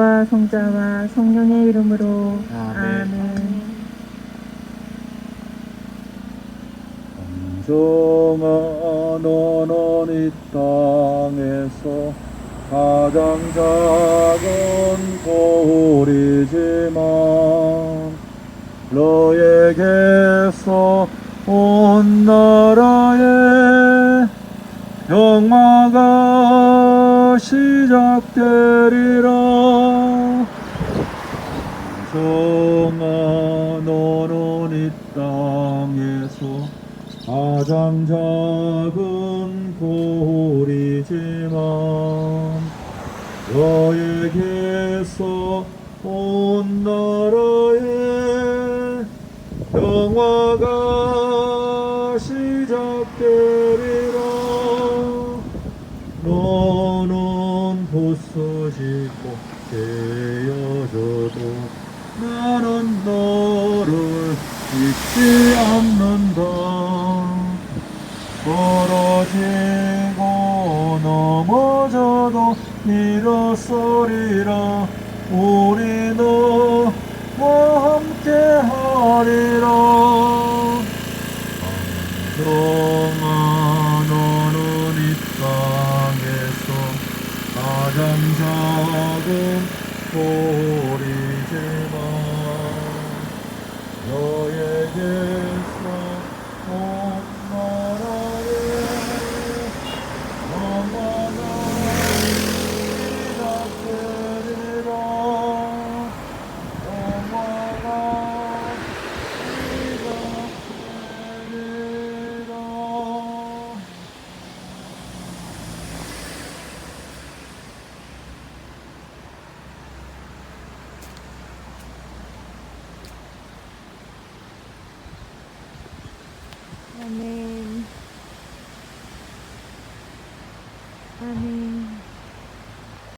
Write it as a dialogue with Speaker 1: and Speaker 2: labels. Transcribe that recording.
Speaker 1: 와 성자와 성령의 이름으로
Speaker 2: 아멘.
Speaker 1: 아멘.
Speaker 2: 정아 너는 이 땅에서 가장 작은 거울이지만 너에게서 온 나라의 영화가 시작되리라 정아 너는 이 땅에서 가장 작은 고리지만 너에게서 온 나라의 영화가 시작되리라. 너는 부서지고 되어져도 나는 너를 잊지 않는다. 벌어지고 넘어져도 일어서리라. 우리 너와 함께 하리라. 정아 너는 이 땅에서 가장 작은 돌이지만 너에게서 온 나라의 영원한 시작되리라 영원한 시작되리라
Speaker 1: 아멘. 아멘.